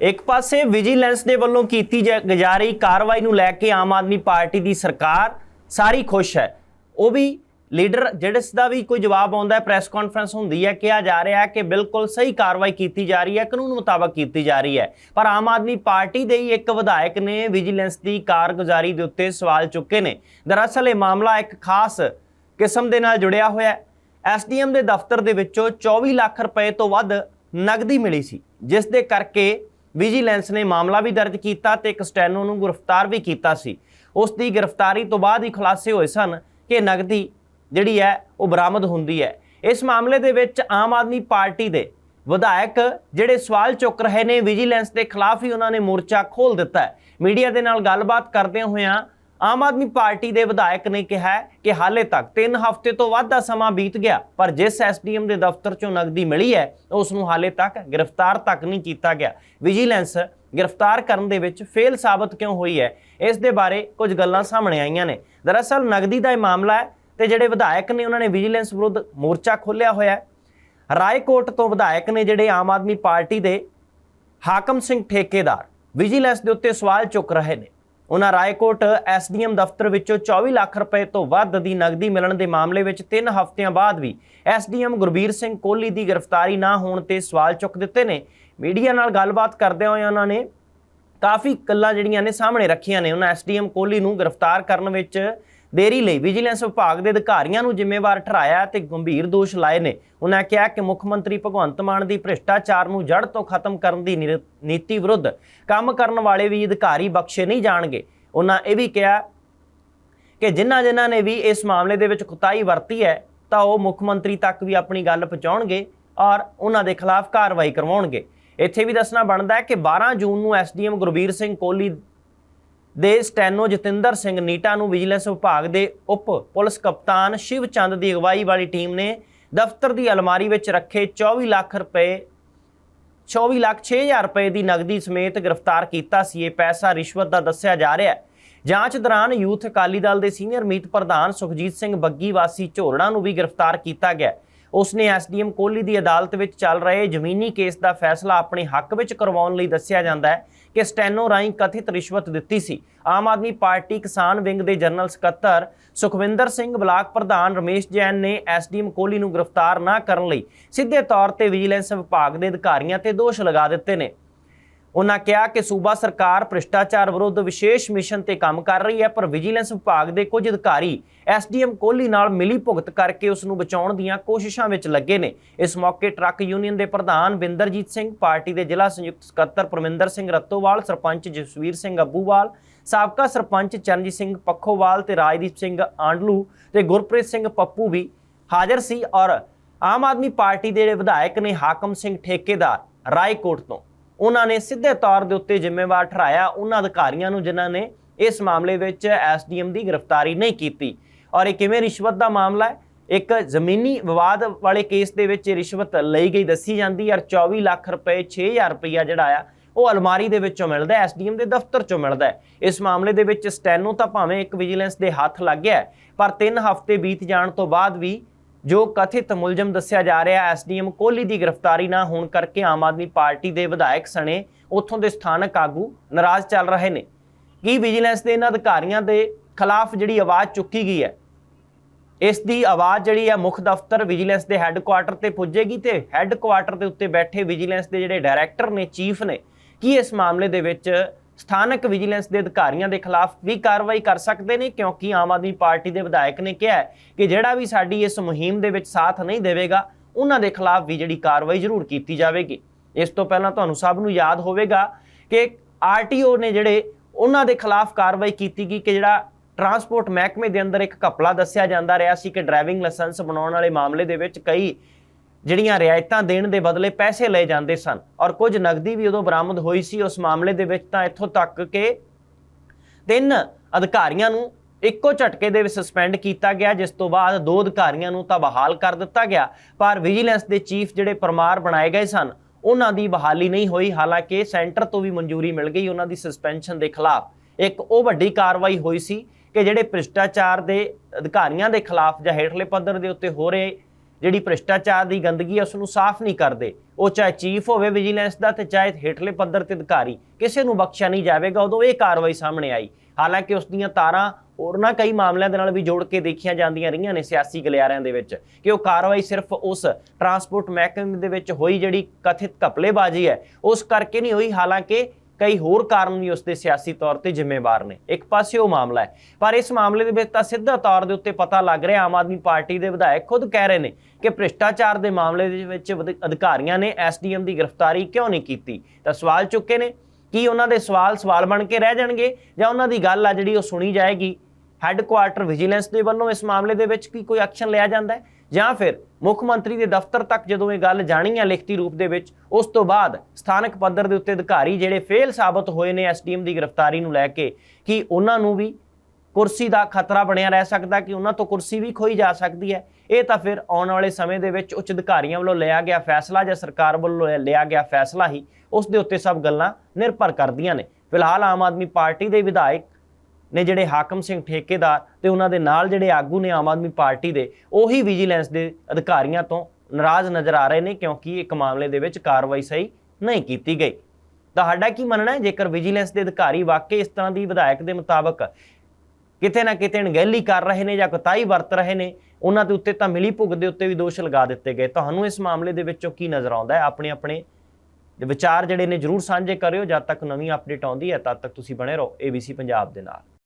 ਇੱਕ ਪਾਸੇ ਵਿਜੀਲੈਂਸ ਦੇ ਵੱਲੋਂ ਕੀਤੀ ਜਾ ਰਹੀ ਕਾਰਵਾਈ ਨੂੰ ਲੈ ਕੇ ਆਮ ਆਦਮੀ ਪਾਰਟੀ ਦੀ ਸਰਕਾਰ ਸਾਰੀ ਖੁਸ਼ ਹੈ। ਉਹ ਵੀ ਲੀਡਰ ਜਿਸ ਦਾ ਵੀ ਕੋਈ ਜਵਾਬ ਆਉਂਦਾ ਹੈ, ਪ੍ਰੈਸ ਕਾਨਫਰੰਸ ਹੁੰਦੀ ਹੈ, ਕਿਹਾ ਜਾ ਰਿਹਾ ਹੈ ਕਿ ਬਿਲਕੁਲ ਸਹੀ ਕਾਰਵਾਈ ਕੀਤੀ ਜਾ ਰਹੀ ਹੈ, ਕਾਨੂੰਨ ਮੁਤਾਬਕ ਕੀਤੀ ਜਾ ਰਹੀ ਹੈ। ਪਰ ਆਮ ਆਦਮੀ ਪਾਰਟੀ ਦੇ ਹੀ ਇੱਕ ਵਿਧਾਇਕ ਨੇ ਵਿਜੀਲੈਂਸ ਦੀ ਕਾਰਗੁਜ਼ਾਰੀ ਦੇ ਉੱਤੇ ਸਵਾਲ ਚੁੱਕੇ ਨੇ। ਦਰਅਸਲ ਇਹ ਮਾਮਲਾ ਇੱਕ ਖਾਸ ਕਿਸਮ ਦੇ ਨਾਲ ਜੁੜਿਆ ਹੋਇਆ ਹੈ। ਐਸਡੀਐਮ ਦੇ ਦਫ਼ਤਰ ਦੇ ਵਿੱਚੋਂ 24 ਲੱਖ ਰੁਪਏ ਤੋਂ ਵੱਧ ਨਗਦੀ ਮਿਲੀ ਸੀ, ਜਿਸ ਦੇ ਕਰਕੇ ਵਿਜੀਲੈਂਸ ਨੇ ਮਾਮਲਾ ਵੀ ਦਰਜ ਕੀਤਾ ਤੇ ਕਸਟੈਨੋ ਨੂੰ ਗ੍ਰਿਫਤਾਰ ਵੀ ਕੀਤਾ ਸੀ। ਉਸ ਦੀ ਗ੍ਰਿਫਤਾਰੀ ਤੋਂ ਬਾਅਦ ਹੀ ਖੁਲਾਸੇ ਹੋਏ ਸਨ ਕਿ ਨਗਦੀ ਜਿਹੜੀ ਹੈ, ਉਹ ਬਰਾਮਦ ਹੁੰਦੀ ਹੈ। ਇਸ ਮਾਮਲੇ ਦੇ ਵਿੱਚ ਆਮ ਆਦਮੀ ਪਾਰਟੀ ਦੇ ਵਿਧਾਇਕ ਜਿਹੜੇ ਸਵਾਲ ਚੁੱਕ ਰਹੇ ਨੇ ਵਿਜੀਲੈਂਸ ਦੇ ਖਿਲਾਫ ਹੀ ਉਹਨਾਂ ਨੇ ਮੋਰਚਾ ਖੋਲ ਦਿੱਤਾ ਹੈ। ਮੀਡੀਆ ਦੇ ਨਾਲ ਗੱਲਬਾਤ ਕਰਦਿਆਂ ਹੋਇਆਂ ਆਮ ਆਦਮੀ ਪਾਰਟੀ ਦੇ ਵਿਧਾਇਕ ਨੇ ਕਿਹਾ ਕਿ ਹਾਲੇ ਤੱਕ 3 ਹਫ਼ਤੇ ਤੋਂ ਵੱਧ ਦਾ ਸਮਾਂ ਬੀਤ ਗਿਆ, ਪਰ ਜਿਸ ਐਸਡੀਐਮ ਦੇ ਦਫ਼ਤਰ ਚੋਂ ਨਗਦੀ ਮਿਲੀ ਹੈ, ਉਸ ਨੂੰ ਹਾਲੇ ਤੱਕ ਗ੍ਰਿਫਤਾਰ ਤੱਕ ਨਹੀਂ ਕੀਤਾ ਗਿਆ। ਵਿਜੀਲੈਂਸ ਗ੍ਰਿਫਤਾਰ ਕਰਨ ਦੇ ਵਿੱਚ ਫੇਲ ਸਾਬਤ ਕਿਉਂ ਹੋਈ ਹੈ, ਇਸ ਦੇ ਬਾਰੇ ਕੁਝ ਗੱਲਾਂ ਸਾਹਮਣੇ ਆਈਆਂ ਨੇ। ਦਰਅਸਲ ਨਗਦੀ ਦਾ ਇਹ ਮਾਮਲਾ ਹੈ ਤੇ ਜਿਹੜੇ ਵਿਧਾਇਕ ਨੇ, ਉਹਨਾਂ ਨੇ ਵਿਜੀਲੈਂਸ ਵਿਰੁੱਧ ਮੋਰਚਾ ਖੋਲ੍ਹਿਆ ਹੋਇਆ ਹੈ। ਰਾਏਕੋਟ ਤੋਂ ਵਿਧਾਇਕ ਨੇ ਜਿਹੜੇ ਆਮ ਆਦਮੀ ਪਾਰਟੀ ਦੇ ਹਾਕਮ ਸਿੰਘ ਠੇਕੇਦਾਰ ਵਿਜੀਲੈਂਸ ਦੇ ਉੱਤੇ ਸਵਾਲ ਚੁੱਕ ਰਹੇ ਨੇ। ਉਹਨਾਂ ਰਾਏਕੋਟ ਐਸਡੀਐਮ ਦਫ਼ਤਰ ਵਿੱਚੋਂ 24 ਲੱਖ ਰੁਪਏ ਤੋਂ ਵੱਧ ਦੀ ਨਗਦੀ ਮਿਲਣ ਦੇ ਮਾਮਲੇ ਵਿੱਚ 3 ਹਫ਼ਤਿਆਂ ਬਾਅਦ ਵੀ ਐਸਡੀਐਮ ਗੁਰਬੀਰ ਸਿੰਘ ਕੋਹਲੀ ਦੀ ਗ੍ਰਿਫਤਾਰੀ ਨਾ ਹੋਣ ਤੇ ਸਵਾਲ ਚੁੱਕ ਦਿੱਤੇ ਨੇ। ਮੀਡੀਆ ਨਾਲ ਗੱਲਬਾਤ ਕਰਦਿਆਂ ਹੋਇਆਂ ਉਹਨਾਂ ਨੇ ਕਾਫੀ ਗੱਲਾਂ ਜਿਹੜੀਆਂ ਨੇ ਸਾਹਮਣੇ ਰੱਖੀਆਂ ਨੇ। ਉਹਨਾਂ ਐਸਡੀਐਮ ਕੋਹਲੀ ਨੂੰ ਗ੍ਰਿਫਤਾਰ ਕਰਨ ਵਿੱਚ ਦੇਰੀ ਲਈ ਵਿਜੀਲੈਂਸ ਵਿਭਾਗ ਦੇ ਅਧਿਕਾਰੀਆਂ ਨੂੰ ਜ਼ਿੰਮੇਵਾਰ ਠਹਿਰਾਇਆ ਤੇ ਗੰਭੀਰ ਦੋਸ਼ ਲਾਏ ਨੇ। ਉਹਨਾਂ ਕਿਹਾ ਕਿ ਮੁੱਖ ਮੰਤਰੀ ਭਗਵੰਤ ਮਾਨ ਦੀ ਭ੍ਰਿਸ਼ਟਾਚਾਰ ਨੂੰ ਜੜ ਤੋਂ ਖਤਮ ਕਰਨ ਦੀ ਨਿਰ- ਨੀਤੀ ਵਿਰੁੱਧ ਕੰਮ ਕਰਨ ਵਾਲੇ ਵੀ ਅਧਿਕਾਰੀ ਬਖਸ਼ੇ ਨਹੀਂ ਜਾਣਗੇ। ਉਹਨਾਂ ਇਹ ਵੀ ਕਿਹਾ ਕਿ ਜਿਨ੍ਹਾਂ ਜਿਨ੍ਹਾਂ ਨੇ ਵੀ ਇਸ ਮਾਮਲੇ ਦੇ ਵਿੱਚ ਕੁਤਾਈ ਵਰਤੀ ਹੈ, ਤਾਂ ਉਹ ਮੁੱਖ ਮੰਤਰੀ ਤੱਕ ਵੀ ਆਪਣੀ ਗੱਲ ਪਹੁੰਚਾਉਣਗੇ ਔਰ ਉਹਨਾਂ ਦੇ ਖਿਲਾਫ ਕਾਰਵਾਈ ਕਰਵਾਉਣਗੇ। ਇੱਥੇ ਵੀ ਦੱਸਣਾ ਬਣਦਾ ਹੈ ਕਿ 12 ਜੂਨ ਨੂੰ ਐਸਡੀਐਮ ਗੁਰਬੀਰ ਸਿੰਘ ਕੋਹਲੀ ਦੇ ਸਟੈਨੋ ਜਤਿੰਦਰ ਸਿੰਘ ਨੀਟਾ ਨੂੰ ਵਿਜੀਲੈਂਸ ਵਿਭਾਗ ਦੇ ਉਪ ਪੁਲਿਸ ਕਪਤਾਨ ਸ਼ਿਵ ਚੰਦ ਦੀ ਅਗਵਾਈ ਵਾਲੀ ਟੀਮ ਨੇ ਦਫ਼ਤਰ ਦੀ ਅਲਮਾਰੀ ਵਿੱਚ ਰੱਖੇ 24 ਲੱਖ ਰੁਪਏ 24 ਲੱਖ 6000 ਰੁਪਏ ਦੀ ਨਗਦੀ ਸਮੇਤ ਗ੍ਰਿਫਤਾਰ ਕੀਤਾ ਸੀ। ਇਹ ਪੈਸਾ ਰਿਸ਼ਵਤ ਦਾ ਦੱਸਿਆ ਜਾ ਰਿਹਾ ਹੈ। ਜਾਂਚ ਦੌਰਾਨ ਯੂਥ ਅਕਾਲੀ ਦਲ ਦੇ ਸੀਨੀਅਰ ਮੀਤ ਪ੍ਰਧਾਨ ਸੁਖਜੀਤ ਸਿੰਘ ਬੱਗੀ ਵਾਸੀ ਝੋਰੜਾ ਨੂੰ ਵੀ ਗ੍ਰਿਫਤਾਰ ਕੀਤਾ ਗਿਆ ਉਸਨੇ ਐਸਡੀਐਮ ਕੋਹਲੀ ਦੀ ਅਦਾਲਤ ਵਿੱਚ ਚੱਲ ਰਹੇ ਜ਼ਮੀਨੀ ਕੇਸ ਦਾ ਫੈਸਲਾ ਆਪਣੇ ਹੱਕ ਵਿੱਚ ਕਰਵਾਉਣ ਲਈ ਦੱਸਿਆ ਜਾਂਦਾ ਹੈ ਕਿ ਸਟੈਨੋ ਰਾਹੀਂ ਕਥਿਤ ਰਿਸ਼ਵਤ ਦਿੱਤੀ ਸੀ। ਆਮ ਆਦਮੀ ਪਾਰਟੀ ਕਿਸਾਨ ਵਿੰਗ ਦੇ ਜਨਰਲ ਸਕੱਤਰ ਸੁਖਵਿੰਦਰ ਸਿੰਘ ਬਲਾਕ ਪ੍ਰਧਾਨ ਰਮੇਸ਼ ਜੈਨ ਨੇ ਐਸਡੀਐਮ ਕੋਹਲੀ ਨੂੰ ਗ੍ਰਿਫਤਾਰ ਨਾ ਕਰਨ ਲਈ ਸਿੱਧੇ ਤੌਰ ਤੇ ਵਿਜੀਲੈਂਸ ਵਿਭਾਗ ਦੇ ਅਧਿਕਾਰੀਆਂ ਤੇ ਦੋਸ਼ ਲਗਾ ਦਿੱਤੇ ਨੇ। ਉਹਨਾਂ ਕਿਹਾ ਕਿ ਸੂਬਾ ਸਰਕਾਰ ਭ੍ਰਿਸ਼ਟਾਚਾਰ ਵਿਰੁੱਧ ਵਿਸ਼ੇਸ਼ ਮਿਸ਼ਨ ਤੇ ਕੰਮ ਕਰ ਰਹੀ ਹੈ, ਪਰ ਵਿਜੀਲੈਂਸ ਵਿਭਾਗ ਦੇ ਕੁਝ ਅਧਿਕਾਰੀ ਐਸਡੀਐਮ ਕੋਹਲੀ ਨਾਲ ਮਿਲੀ ਭੁਗਤ ਕਰਕੇ ਉਸ ਨੂੰ ਬਚਾਉਣ ਦੀਆਂ ਕੋਸ਼ਿਸ਼ਾਂ ਵਿੱਚ ਲੱਗੇ ਨੇ। ਇਸ ਮੌਕੇ ਟਰੱਕ ਯੂਨੀਅਨ ਦੇ ਪ੍ਰਧਾਨ ਬਿੰਦਰਜੀਤ ਸਿੰਘ, ਪਾਰਟੀ ਦੇ ਜ਼ਿਲ੍ਹਾ ਸੰਯੁਕਤ ਸਕੱਤਰ ਪਰਮਿੰਦਰ ਸਿੰਘ ਰੱਤੋਵਾਲ, ਸਰਪੰਚ ਜਸਵੀਰ ਸਿੰਘ ਅੱਬੂਵਾਲ, ਸਾਬਕਾ ਸਰਪੰਚ ਚਰਨਜੀਤ ਸਿੰਘ ਪੱਖੋਵਾਲ ਤੇ ਰਾਜਦੀਪ ਸਿੰਘ ਆਂਡਲੂ ਤੇ ਗੁਰਪ੍ਰੀਤ ਸਿੰਘ ਪੱਪੂ ਵੀ ਹਾਜ਼ਰ ਸੀ ਔਰ ਆਮ ਆਦਮੀ ਪਾਰਟੀ ਦੇ ਜਿਹੜੇ ਵਿਧਾਇਕ ਨੇ ਹਾਕਮ ਸਿੰਘ ਠੇਕੇਦਾਰ ਰਾਏਕੋਟ ਤੋਂ। ਉਹਨਾਂ ਨੇ ਸਿੱਧੇ ਤੌਰ ਦੇ ਉੱਤੇ ਜ਼ਿੰਮੇਵਾਰ ਠਹਿਰਾਇਆ। ਉਹਨਾਂ ਅਧਿਕਾਰੀਆਂ ਨੂੰ ਜਿਨ੍ਹਾਂ ਨੇ ਇਸ ਮਾਮਲੇ ਵਿੱਚ ਐਸਡੀਐਮ ਦੀ ਗ੍ਰਿਫਤਾਰੀ ਨਹੀਂ ਕੀਤੀ। ਔਰ ਇਹ ਕਿਵੇਂ ਰਿਸ਼ਵਤ ਦਾ ਮਾਮਲਾ ਹੈ? ਇੱਕ ਜ਼ਮੀਨੀ ਵਿਵਾਦ ਵਾਲੇ ਕੇਸ ਦੇ ਵਿੱਚ ਇਹ ਰਿਸ਼ਵਤ ਲਈ ਗਈ, ਦੱਸੀ ਜਾਂਦੀ ਔਰ 24 ਲੱਖ ਰੁਪਏ 6000 ਰੁਪਇਆ ਜਿਹੜਾ ਆ, ਉਹ ਅਲਮਾਰੀ ਦੇ ਵਿੱਚੋਂ ਮਿਲਦਾ ਹੈ, ਐਸਡੀਐਮ ਦੇ ਦਫ਼ਤਰ ਚੋਂ ਮਿਲਦਾ ਹੈ। ਇਸ ਮਾਮਲੇ ਦੇ ਵਿੱਚ ਸਟੈਨੋ ਤਾਂ ਭਾਵੇਂ ਇੱਕ ਵਿਜੀਲੈਂਸ ਦੇ ਹੱਥ ਲੱਗ ਗਿਆ ਪਰ 3 ਹਫ਼ਤੇ ਬੀਤ ਜਾਣ ਤੋਂ ਬਾਅਦ ਵੀ ਜੋ ਕਥਿਤ ਮੁਲਜ਼ਮ ਦੱਸਿਆ ਜਾ ਰਿਹਾ ਐਸਡੀਐਮ ਕੋਹਲੀ ਦੀ ਗ੍ਰਿਫਤਾਰੀ ਨਾ ਹੋਣ ਕਰਕੇ ਆਮ ਆਦਮੀ ਪਾਰਟੀ ਦੇ ਵਿਧਾਇਕ ਸਣੇ ਉੱਥੋਂ ਦੇ ਸਥਾਨਕ ਆਗੂ ਨਾਰਾਜ਼ ਚੱਲ ਰਹੇ ਨੇ। ਕੀ ਵਿਜੀਲੈਂਸ ਦੇ ਇਹਨਾਂ ਅਧਿਕਾਰੀਆਂ ਦੇ ਖਿਲਾਫ ਜਿਹੜੀ ਆਵਾਜ਼ ਚੁੱਕੀ ਗਈ ਹੈ? ਇਸ ਦੀ ਆਵਾਜ਼ ਜਿਹੜੀ ਹੈ ਮੁੱਖ ਦਫ਼ਤਰ ਵਿਜੀਲੈਂਸ ਦੇ ਹੈੱਡਕੁਆਟਰ ਤੇ ਪੁੱਜੇਗੀ ਤੇ ਹੈੱਡਕੁਆਟਰ ਦੇ ਉੱਤੇ ਬੈਠੇ ਵਿਜੀਲੈਂਸ ਦੇ ਜਿਹੜੇ ਡਾਇਰੈਕਟਰ ਨੇ, ਚੀਫ ਨੇ, ਕੀ ਇਸ ਮਾਮਲੇ ਦੇ ਵਿੱਚ ਸਥਾਨਕ ਵਿਜੀਲੈਂਸ ਦੇ ਅਧਿਕਾਰੀਆਂ ਦੇ ਖਿਲਾਫ ਵੀ ਕਾਰਵਾਈ ਕਰ ਸਕਦੇ ਨੇ, ਕਿਉਂਕਿ ਆਮ ਆਦਮੀ ਪਾਰਟੀ ਦੇ ਵਿਧਾਇਕ ਨੇ ਕਿਹਾ ਕਿ ਜਿਹੜਾ ਵੀ ਸਾਡੀ ਇਸ ਮੁਹਿੰਮ ਦੇ ਵਿੱਚ ਸਾਥ ਨਹੀਂ ਦੇਵੇਗਾ, ਉਹਨਾਂ ਦੇ ਖਿਲਾਫ ਵੀ ਜਿਹੜੀ ਕਾਰਵਾਈ ਜ਼ਰੂਰ ਕੀਤੀ ਜਾਵੇਗੀ। ਇਸ ਤੋਂ ਪਹਿਲਾਂ ਤੁਹਾਨੂੰ ਸਭ ਨੂੰ ਯਾਦ ਹੋਵੇਗਾ ਕਿ ਆਰਟੀਓ ਨੇ ਜਿਹੜੇ ਉਹਨਾਂ ਦੇ ਖਿਲਾਫ ਕਾਰਵਾਈ ਕੀਤੀ ਗਈ ਕਿ ਜਿਹੜਾ ਟਰਾਂਸਪੋਰਟ ਮਹਿਕਮੇ ਦੇ ਅੰਦਰ ਇੱਕ ਘਪਲਾ ਦੱਸਿਆ ਜਾਂਦਾ ਰਿਹਾ ਸੀ ਕਿ ਡਰਾਈਵਿੰਗ ਲਾਇਸੈਂਸ ਬਣਾਉਣ ਵਾਲੇ ਮਾਮਲੇ ਦੇ ਵਿੱਚ ਕਈ ਜਿਹੜੀਆਂ ਰਿਆਇਤਾਂ ਦੇਣ ਦੇ ਬਦਲੇ ਪੈਸੇ ਲਏ ਜਾਂਦੇ ਸਨ ਔਰ ਕੁਝ ਨਗਦੀ ਵੀ ਉਦੋਂ ਬਰਾਮਦ ਹੋਈ ਸੀ, ਉਸ ਮਾਮਲੇ ਦੇ ਵਿੱਚ ਤਾਂ ਇੱਥੋਂ ਤੱਕ ਕਿ ਤਿੰਨ ਅਧਿਕਾਰੀਆਂ ਨੂੰ ਇੱਕੋ ਝਟਕੇ ਦੇ ਵਿੱਚ ਸਸਪੈਂਡ ਕੀਤਾ ਗਿਆ, ਜਿਸ ਤੋਂ ਬਾਅਦ ਦੋ ਅਧਿਕਾਰੀਆਂ ਨੂੰ ਤਾਂ ਬਹਾਲ ਕਰ ਦਿੱਤਾ ਗਿਆ। ਪਰ ਵਿਜੀਲੈਂਸ ਦੇ ਚੀਫ ਜਿਹੜੇ ਪਰਮਾਰ ਬਣਾਏ ਗਏ ਸਨ, ਉਹਨਾਂ ਦੀ ਬਹਾਲੀ ਨਹੀਂ ਹੋਈ। ਹਾਲਾਂਕਿ ਸੈਂਟਰ ਤੋਂ ਵੀ ਮਨਜ਼ੂਰੀ ਮਿਲ ਗਈ ਉਹਨਾਂ ਦੀ ਸਸਪੈਂਸ਼ਨ ਦੇ ਖਿਲਾਫ। ਇੱਕ ਉਹ ਵੱਡੀ ਕਾਰਵਾਈ ਹੋਈ ਸੀ ਕਿ ਜਿਹੜੇ ਭ੍ਰਿਸ਼ਟਾਚਾਰ ਦੇ ਅਧਿਕਾਰੀਆਂ ਦੇ ਖਿਲਾਫ ਜਾਂ ਹੇਠਲੇ ਪੱਧਰ ਦੇ ਉੱਤੇ ਹੋ ਰਹੇ ਜਿਹੜੀ ਭ੍ਰਿਸ਼ਟਾਚਾਰ ਦੀ ਗੰਦਗੀ ਹੈ ਉਸ ਨੂੰ ਸਾਫ਼ ਨਹੀਂ ਕਰਦੇ। ਉਹ ਚਾਹੇ ਚੀਫ ਹੋਵੇ ਵਿਜੀਲੈਂਸ ਦਾ ਤੇ ਚਾਹੇ ਹੇਠਲੇ ਪੱਧਰ ਤੇ ਅਧਿਕਾਰੀ, ਕਿਸੇ ਨੂੰ ਬਖਸ਼ਿਆ ਨਹੀਂ ਜਾਵੇਗਾ, ਉਦੋਂ ਇਹ ਕਾਰਵਾਈ ਸਾਹਮਣੇ ਆਈ। ਹਾਲਾਂਕਿ ਉਸ ਦੀਆਂ ਤਾਰਾਂ ਹੋਰਨਾਂ ਕਈ ਮਾਮਲਿਆਂ ਦੇ ਨਾਲ ਵੀ ਜੋੜ ਕੇ ਦੇਖੀਆਂ ਜਾਂਦੀਆਂ ਰਹੀਆਂ ਨੇ ਸਿਆਸੀ ਗਲਿਆਰਿਆਂ ਦੇ ਵਿੱਚ, ਕਿ ਉਹ ਕਾਰਵਾਈ ਸਿਰਫ ਉਸ ਟਰਾਂਸਪੋਰਟ ਮਹਿਕਮੇ ਦੇ ਵਿੱਚ ਹੋਈ ਜਿਹੜੀ ਕਥਿਤ ਘਪਲੇਬਾਜ਼ੀ ਹੈ, ਉਸ ਕਰਕੇ ਨਹੀਂ ਹੋਈ। ਹਾਲਾਂਕਿ ਕਈ ਹੋਰ ਕਾਰਨ ਵੀ ਉਸ ਦੇ ਸਿਆਸੀ ਤੌਰ ਤੇ ਜ਼ਿੰਮੇਵਾਰ ਨੇ। ਇੱਕ ਪਾਸੇ ਉਹ ਮਾਮਲਾ ਹੈ, ਪਰ ਇਸ ਮਾਮਲੇ ਦੇ ਵਿੱਚ ਤਾਂ ਸਿੱਧਾ ਤੌਰ ਦੇ ਉੱਤੇ ਪਤਾ ਲੱਗ ਰਿਹਾ, ਆਮ ਆਦਮੀ ਪਾਰਟੀ ਦੇ ਵਿਧਾਇਕ ਖੁਦ ਕਹਿ ਰਹੇ ਨੇ ਕਿ ਭ੍ਰਿਸ਼ਟਾਚਾਰ ਦੇ ਮਾਮਲੇ ਦੇ ਵਿੱਚ ਵਧ- ਅਧਿਕਾਰੀਆਂ ਨੇ ਐਸਡੀਐਮ ਦੀ ਗ੍ਰਿਫਤਾਰੀ ਕਿਉਂ ਨਹੀਂ ਕੀਤੀ? ਤਾਂ ਸਵਾਲ ਚੁੱਕੇ ਨੇ, ਕੀ ਉਹਨਾਂ ਦੇ ਸਵਾਲ ਸਵਾਲ ਬਣ ਕੇ ਰਹਿ ਜਾਣਗੇ ਜਾਂ ਉਹਨਾਂ ਦੀ ਗੱਲ ਆ ਜਿਹੜੀ ਉਹ ਸੁਣੀ ਜਾਏਗੀ? ਹੈੱਡਕੁਆਰਟਰ ਵਿਜੀਲੈਂਸ ਦੇ ਵੱਲੋਂ ਇਸ ਮਾਮਲੇ ਦੇ ਵਿੱਚ ਕੀ ਕੋਈ ਐਕਸ਼ਨ ਲਿਆ ਜਾਂਦਾ ਹੈ? ਜਾਂ ਫਿਰ ਮੁੱਖ ਮੰਤਰੀ ਦੇ ਦਫ਼ਤਰ ਤੱਕ ਜਦੋਂ ਇਹ ਗੱਲ ਜਾਣੀ ਹੈ ਲਿਖਤੀ ਰੂਪ ਦੇ ਵਿੱਚ, ਉਸ ਤੋਂ ਬਾਅਦ ਸਥਾਨਕ ਪੱਧਰ ਦੇ ਉੱਤੇ ਅਧਿਕਾਰੀ ਜਿਹੜੇ ਫੇਲ ਸਾਬਤ ਹੋਏ ਨੇ ਐਸਡੀਐਮ ਦੀ ਗ੍ਰਿਫਤਾਰੀ ਨੂੰ ਲੈ ਕੇ, ਕਿ ਉਹਨਾਂ ਨੂੰ ਵੀ ਕੁਰਸੀ ਦਾ ਖਤਰਾ ਬਣਿਆ ਰਹਿ ਸਕਦਾ, ਕਿ ਉਹਨਾਂ ਤੋਂ ਕੁਰਸੀ ਵੀ ਖੋਈ ਜਾ ਸਕਦੀ ਹੈ? ਇਹ ਤਾਂ ਫਿਰ ਆਉਣ ਵਾਲੇ ਸਮੇਂ ਦੇ ਵਿੱਚ ਉੱਚ ਅਧਿਕਾਰੀਆਂ ਵੱਲੋਂ ਲਿਆ ਗਿਆ ਫੈਸਲਾ ਜਾਂ ਸਰਕਾਰ ਵੱਲੋਂ ਲਿਆ ਗਿਆ ਫੈਸਲਾ ਹੀ ਉਸ ਦੇ ਉੱਤੇ ਸਭ ਗੱਲਾਂ ਨਿਰਭਰ ਕਰਦੀਆਂ ਨੇ। ਫਿਲਹਾਲ ਆਮ ਆਦਮੀ ਪਾਰਟੀ ਦੇ ਵਿਧਾਇਕ ਨੇ ਜਿਹੜੇ ਹਾਕਮ ਸਿੰਘ ਠੇਕੇਦਾਰ ਤੇ ਉਹਨਾਂ ਦੇ ਨਾਲ ਜਿਹੜੇ ਆਗੂ ਨੇ ਆਮ ਆਦਮੀ ਪਾਰਟੀ ਦੇ, ਉਹੀ ਵਿਜੀਲੈਂਸ ਦੇ ਅਧਿਕਾਰੀਆਂ ਤੋਂ ਨਾਰਾਜ਼ ਨਜ਼ਰ ਆ ਰਹੇ ਨੇ ਕਿਉਂਕਿ ਇੱਕ ਮਾਮਲੇ ਦੇ ਵਿੱਚ ਕਾਰਵਾਈ ਸਹੀ ਨਹੀਂ ਕੀਤੀ ਗਈ। ਤੁਹਾਡਾ ਕੀ ਮੰਨਣਾ ਹੈ? ਜੇਕਰ ਵਿਜੀਲੈਂਸ ਦੇ ਅਧਿਕਾਰੀ ਵਾਕਈ ਇਸ ਤਰ੍ਹਾਂ ਦੀ ਵਿਧਾਇਕ ਦੇ ਮੁਤਾਬਕ ਕਿਤੇ ਨਾ ਕਿਤੇ ਅਣਗਹਿਲੀ ਕਰ ਰਹੇ ਨੇ ਜਾਂ ਕੁਤਾਈ ਵਰਤ ਰਹੇ ਨੇ, ਉਹਨਾਂ ਦੇ ਉੱਤੇ ਤਾਂ ਮਿਲੀ ਭੁਗਤ ਦੇ ਉੱਤੇ ਵੀ ਦੋਸ਼ ਲਗਾ ਦਿੱਤੇ ਗਏ। ਤੁਹਾਨੂੰ ਇਸ ਮਾਮਲੇ ਦੇ ਵਿੱਚੋਂ ਕੀ ਨਜ਼ਰ ਆਉਂਦਾ ਹੈ? ਆਪਣੇ ਆਪਣੇ ਵਿਚਾਰ ਜਿਹੜੇ ਨੇ ਜਰੂਰ ਸਾਂਝੇ ਕਰਿਓ। ਜਦ ਤੱਕ ਨਵੀਂ ਅਪਡੇਟ ਆਉਂਦੀ ਹੈ, ਤਦ ਤੱਕ ਤੁਸੀਂ ਬਣੇ ਰਹੋ। ABC ਪੰਜਾਬ ਦੇ ਨਾਲ।